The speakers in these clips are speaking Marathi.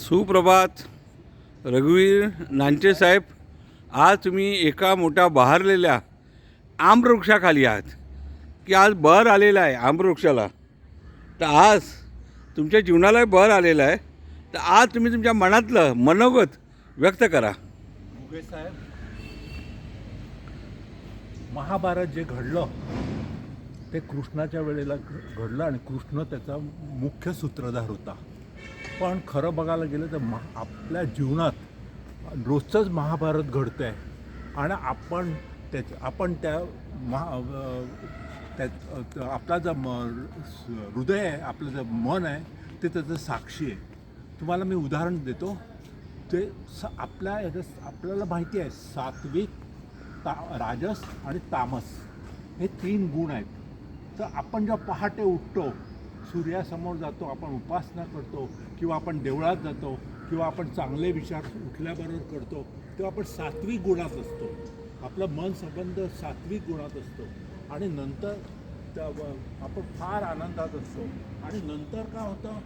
सुप्रभात. रघुवीर नांचे साहेब आज तुम्ही एका मोठ्या बहारलेल्या आम्रवृक्षाखाली आहात. की आज बहर आलेला आहे आम्रवृक्षाला. तर आज तुमच्या जीवनालाही बहर आलेला आहे. तर आज तुम्ही तुमच्या मनातलं मनोगत व्यक्त करा. मुगे साहेब महाभारत जे घडलं ते कृष्णाच्या वेळेला घ- घडलं आणि कृष्ण त्याचा मुख्य सूत्रधार होता. पण खरं बघायला गेलं तर महा आपल्या जीवनात रोजचंच महाभारत घडतं आहे आणि आपण त्याच आपण त्या महा त्या आपला जो म हृदय आहे आपलं जे मन आहे ते त्याचं साक्षी आहे. तुम्हाला मी उदाहरण देतो. ते स आपल्या आपल्याला माहिती आहे सात्विक ता राजस आणि तामस. हे तीन गुण आहेत. तर आपण जेव्हा पहाटे उठतो सूर्यासमोर जातो आपण उपासना करतो किंवा आपण देवळात जातो किंवा आपण चांगले विचार उठल्याबरोबर करतो तेव्हा आपण सात्विक गुणात असतो. आपलं मन संबंध सात्विक गुणात असतो. आणि नंतर त्या आपण फार आनंदात असतो. आणि नंतर काय होतं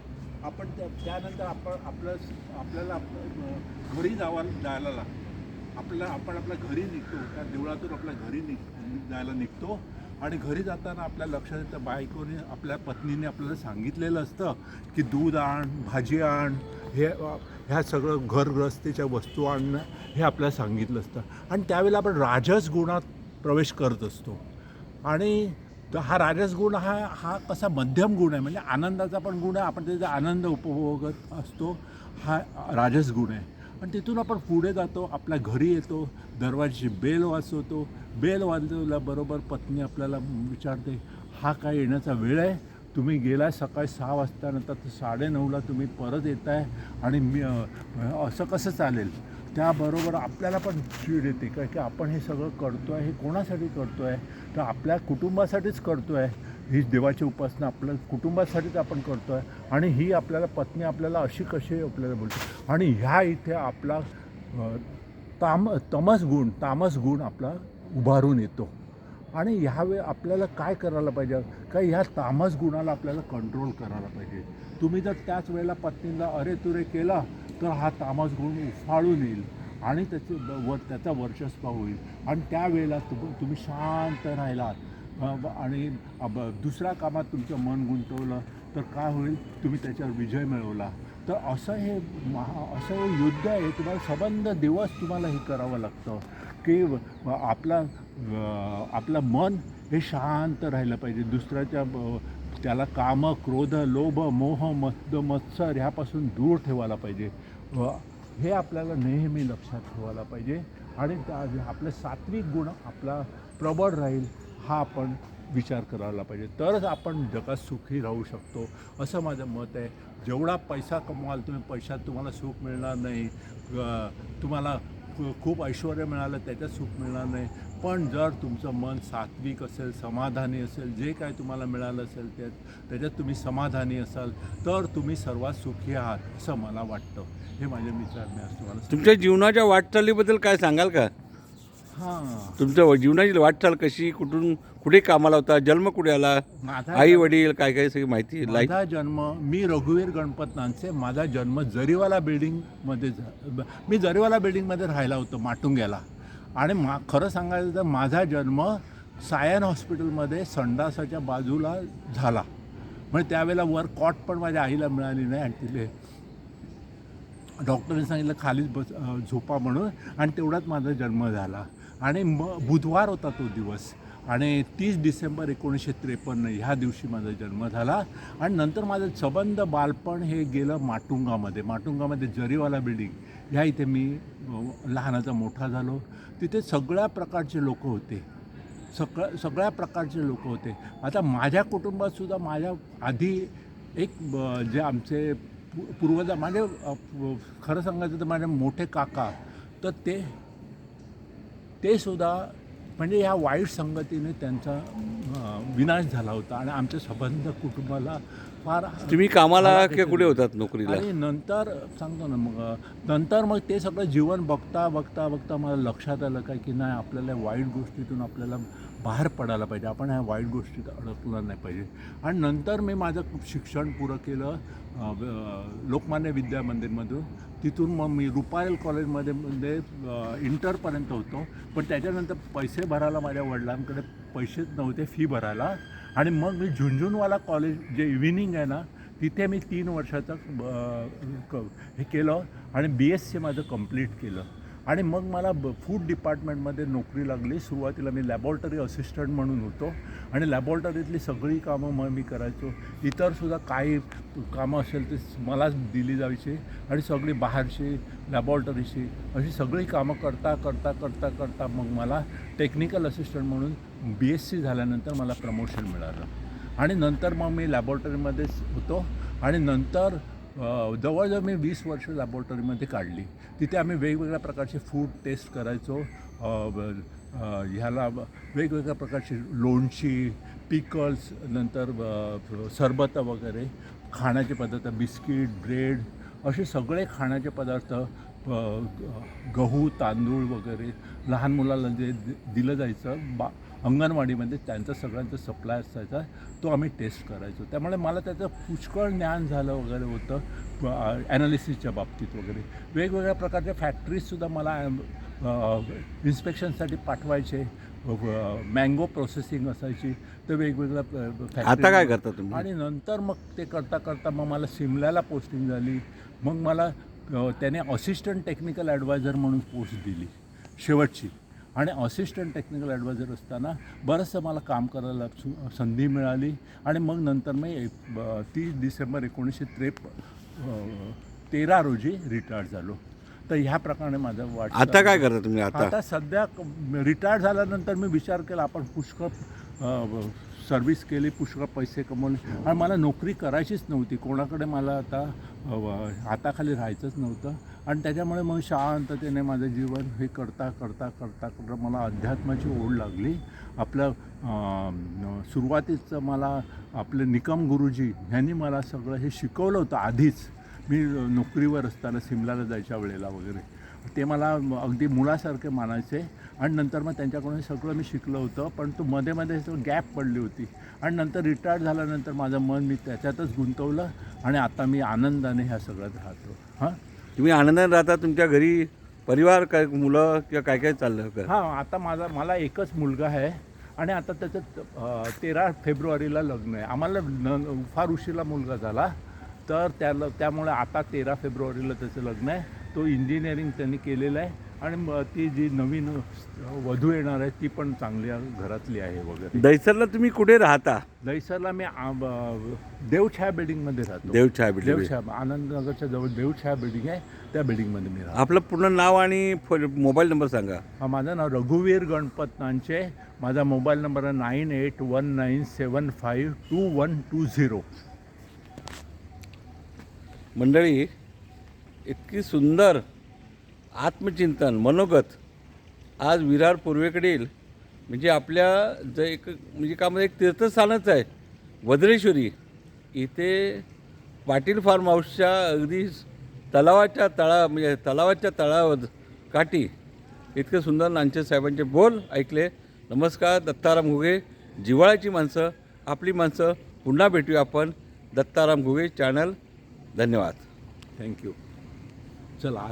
आपण त्या त्यानंतर आपण आपलं आपल्याला आपलं, घरी जावा जायला लागतं. आपल्याला आपण आपल्या घरी निघतो त्या देवळातून आपल्या घरी निघ जायला निघतो. आणि घरी जाताना आपल्या लक्षात येतं बायकोने आपल्या पत्नीने आपल्याला सांगितलेलं असतं की दूध आण भाजी आण हे ह्या सगळं घरग्रस्तीच्या वस्तू आणणं हे आपल्याला सांगितलं असतं. आणि त्यावेळेला आपण राजस गुणात प्रवेश करत असतो. आणि हा राजस गुण हा हा कसा मध्यम गुण आहे म्हणजे आनंदाचा पण गुण आहे आपण त्याचा आनंद उपभोगत असतो हा राजस गुण आहे. पण तिथून आपण पुढे जातो आपल्या घरी येतो दरवाजाची बेल वाजवतो. बेल वाजवल्याबरोबर पत्नी आपल्याला विचारते हा काय येण्याचा वेळ आहे? तुम्ही गेलाय सकाळी सहा वाजता नंतर साडेनऊला तुम्ही परत येत आहे आणि मी असं कसं चालेल? त्याबरोबर आपल्याला पण चीड येते काय की आपण हे सगळं करतो आहे हे कोणासाठी करतो आहे तर आपल्या कुटुंबासाठीच करतो आहे ही देवाची उपासना आपल्या कुटुंबासाठीच आपण करतो आहे आणि ही आपल्याला पत्नी आपल्याला अशी कशी आपल्याला बोलते? आणि ह्या इथे आपला ताम तमस गुण तामस गुण आपला उभारून येतो. आणि ह्यावे आपल्याला काय करायला पाहिजे? का ह्या तामस गुणाला आपल्याला कंट्रोल करायला पाहिजे? तुम्ही जर त्याच वेळेला पत्नीला अरे तुरे केला तर हा तामस गुण उफाळून येईल आणि त्याचे ब- वर त्याचा वर्चस्व होईल. आणि त्यावेळेला तुम तुम्ही शांत राहिलात. आणि ब- दुसऱ्या कामात तुमचं मन गुंतवलं तर काय होईल? तुम्ही त्याच्यावर विजय मिळवला. तर असं हे महा असं हे युद्ध आहे तुम्हाला सबंध दिवस तुम्हाला हे करावं लागतं. की आपला आपलं मन हे शांत राहिलं पाहिजे. दुसऱ्याच्या त्याला काम क्रोध लोभ मोह मद मत्सर ह्यापासून दूर ठेवायला पाहिजे. हे आपल्याला नेहमी लक्षात ठेवायला पाहिजे. आणि त्या- आपले सात्विक गुण आपला प्रबळ राहील. हा आपण विचार करायला पाहिजे. तरच आपण जगात सुखी राहू शकतो. असं माझं मत आहे. जेवढा पैसा कमवाल तुम्ही पैशात तुम्हाला सुख मिळणार नाही. तुम्हाला खूप ऐश्वर मिळालं त्याच्यात सुख मिळणार नाही. पण जर तुमचं मन सात्विक असेल समाधानी असेल जे काय तुम्हाला मिळालं असेल त्यात त्याच्यात तुम्ही समाधानी असाल तर तुम्ही सर्वात सुखी आहात असं मला वाटतं. हे माझे विचार मी आज तुम्हाला तुमच्या जीवनाच्या वाटचालीबद्दल काय सांगाल का? हां. तुमच्या जीवनाची वाटचाल कशी? कुठून कुठे कामाला होता? जन्म कुठे आला? माझा आई वडील काय काय सगळी माहिती लाईफ माझा जन्म मी रघुवीर गणपत नानसे माझा जन्म जरीवाला बिल्डिंगमध्ये झा- मी जरीवाला बिल्डिंगमध्ये राहिला होतो माटुंग्याला. आणि मा खरं सांगायचं तर माझा जन्म सायन हॉस्पिटलमध्ये संडासाच्या बाजूला झाला. म्हणजे त्यावेळेला वर कॉट पण माझ्या आईला मिळाली नाही आणि तिथे डॉक्टरने सांगितलं खालीच बस अ, झोपा म्हणून. आणि तेवढाच माझा जन्म झाला. आणि म बुधवार होता तो दिवस. आणि तीस डिसेंबर एकोणीसशे त्रेपन्न ह्या दिवशी माझा जन्म झाला. आणि नंतर माझं सबंध बालपण हे गेलं माटुंगामध्ये. माटुंगामध्ये जरीवाला बिल्डिंग. ह्या इथे मी लहानाचा मोठा झालो. तिथे सगळ्या प्रकारचे लोक होते. सगळ्या सगळ्या प्रकारचे लोक होते. आता माझ्या कुटुंबातसुद्धा माझ्या आधी एक ब- जे आमचे पूर्वजा पूर्वज माझे खरं सांगायचं तर माझे मोठे काका तर ते ते सुद्धा म्हणजे ह्या वाईट संगतीने त्यांचा विनाश झाला होता आणि आमच्या संबंध कुटुंबाला फार तुम्ही कामाला मला की त्याचे- कुठे होतात नोकरीला? आणि नंतर सांगतो ना मग नंतर मग ते सगळं जीवन बघता बघता बघता मला लक्षात आलं काय की नाही आपल्याला वाईट गोष्टीतून आपल्याला बाहेर पडायला पाहिजे. आपण ह्या वाईट गोष्टीत अडकलं नाही पाहिजे. आणि नंतर मी माझं शिक्षण पुरं केलं लोकमान्य विद्या मंदिरमधून. तिथून मग मी रुपायल कॉलेजमध्ये मध्ये अ, इंटरपर्यंत होतो. पण त्याच्यानंतर पैसे भरायला माझ्या वडिलांकडे पैसेच नव्हते फी भरायला. आणि मग मी झुंझुनवाला कॉलेज जे इव्हिनिंग आहे ना तिथे मी तीन वर्षाचं क- हे केलं आणि बी एस सी माझं कंप्लीट केलं. आणि मग मला ब फूड डिपार्टमेंटमध्ये नोकरी लागली. सुरुवातीला मी लॅबॉरेटरी असिस्टंट म्हणून होतो. आणि लॅबॉरेटरीतली सगळी कामं मग मी करायचो. इतरसुद्धा काही कामं असेल ते मलाच दिली जायची. आणि सगळी बाहेरची लॅबॉरेटरीची अशी सगळी कामं करता करता करता करता मग मला टेक्निकल असिस्टंट म्हणून बी एस सी झाल्यानंतर मला प्रमोशन मिळालं. आणि नंतर मग मी लॅबॉरेटरीमध्येच होतो. आणि नंतर जवळजवळ मी वीस वर्ष लॅबॉरेटरीमध्ये काढली. तिथे आम्ही वेगवेगळ्या प्रकारचे फूड टेस्ट करायचो. ह्याला वेगवेगळ्या प्रकारची लोणची पिकल्स नंतर ब- सरबतं वगैरे खाण्याचे पदार्थ बिस्किट ब्रेड असे सगळे खाण्याचे पदार्थ गहू तांदूळ वगैरे लहान मुलाला जे दिलं जायचं बा अंगणवाडीमध्ये त्यांचा सगळ्यांचा सप्लाय असायचा तो आम्ही टेस्ट करायचो. त्यामुळे मला त्याचं पुष्कळ ज्ञान झालं वगैरे होतं ॲनालिसिसच्या बाबतीत वगैरे. वेगवेगळ्या प्रकारच्या फॅक्टरीजसुद्धा मला इन्स्पेक्शनसाठी पाठवायचे मँगो प्रोसेसिंग असायची तर वेगवेगळ्या आता काय करता तुम्ही? आणि नंतर मग ते करता करता मग मला सिमल्याला पोस्टिंग झाली. मग मला त्याने असिस्टंट टेक्निकल ॲडवायझर म्हणून पोस्ट दिली शेवटची. आणि असिस्टंट टेक्निकल ॲडवायझर असताना बरंचसं मला काम करायला संधी मिळाली. आणि मग नंतर मी तीस डिसेंबर एकोणीसशे त्रेप तेरा रोजी रिटायर्ड झालो. तर ह्या प्रकारे माझं वाट आता काय करता तुम्ही आता? आता सध्या रिटायर झाल्यानंतर मी विचार केला आपण पुष्कळ सर्व्हिस केली पुष्कळ पैसे कमवले. आणि मला नोकरी करायचीच नव्हती. कोणाकडे मला आता हाताखाली राहायचंच नव्हतं. आणि त्याच्यामुळे मग शांततेने माझं जीवन हे करता करता करता करता मला अध्यात्माची ओढ लागली. आपलं सुरुवातीचं मला आपले निकम गुरुजी ह्यांनी मला सगळं हे शिकवलं होतं आधीच. मी नोकरीवर असताना सिमलाला जायच्या वेळेला वगैरे. ते मला अगदी मुलासारखे मानायचे. आणि नंतर मग त्यांच्याकडून सगळं मी शिकलं होतं. पण तो मध्ये मध्ये गॅप पडली होती. आणि नंतर रिटायर झाल्यानंतर माझं मन मी त्याच्यातच गुंतवलं. आणि आता मी आनंदाने ह्या सगळ्यात राहतो. हां? तुम्ही आनंदाने राहता तुमच्या घरी परिवार काय मुलं किंवा काय काय चाललं का? हां आता माझा मला एकच मुलगा आहे. आणि आता त्याचं तेरा फेब्रुवारीला लग्न आहे. आम्हाला न फार उशिरा मुलगा झाला. तर त्याला त्यामुळे आता तेरा फेब्रुवारीला त्याचं लग्न आहे. तो इंजिनिअरिंग त्यांनी केलेलं आहे. आणि ती जी नवीन वधू येणार आहे ती पण चांगल्या घरातली आहे वगैरे. दैसरला तुम्ही कुठे राहता? दहिसरला मी देवछाया बिल्डिंगमध्ये राहतो. देवछाया बिल्डिंग. देवछाया आनंदनगरच्या जवळ देवछाया बिल्डिंग आहे. त्या बिल्डिंगमध्ये मी राहतो. आपलं पूर्ण नाव आणि मोबाईल नंबर सांगा. हा माझं नाव रघुवीर गणपत नांचे. माझा मोबाईल नंबर आहे nine eight one nine seven five two one two zero. मंडळी इतकी सुंदर आत्मचिंतन मनोगत आज विरार पूर्वेकडील म्हणजे आपल्या ज एक म्हणजे का एक तीर्थस्थानच आहे वज्रेश्वरी. इथे पाटील फार्म हाऊसच्या अगदी तलावाच्या तळा म्हणजे तलावाच्या तळावर काठी इतकं सुंदर नांचे साहेबांचे बोल ऐकले. नमस्कार दत्ताराम घुगे जिव्हाळ्याची माणसं आपली माणसं. पुन्हा भेटूया आपण दत्ताराम घुगे चॅनल धन्यवाद. Thank you 在哪？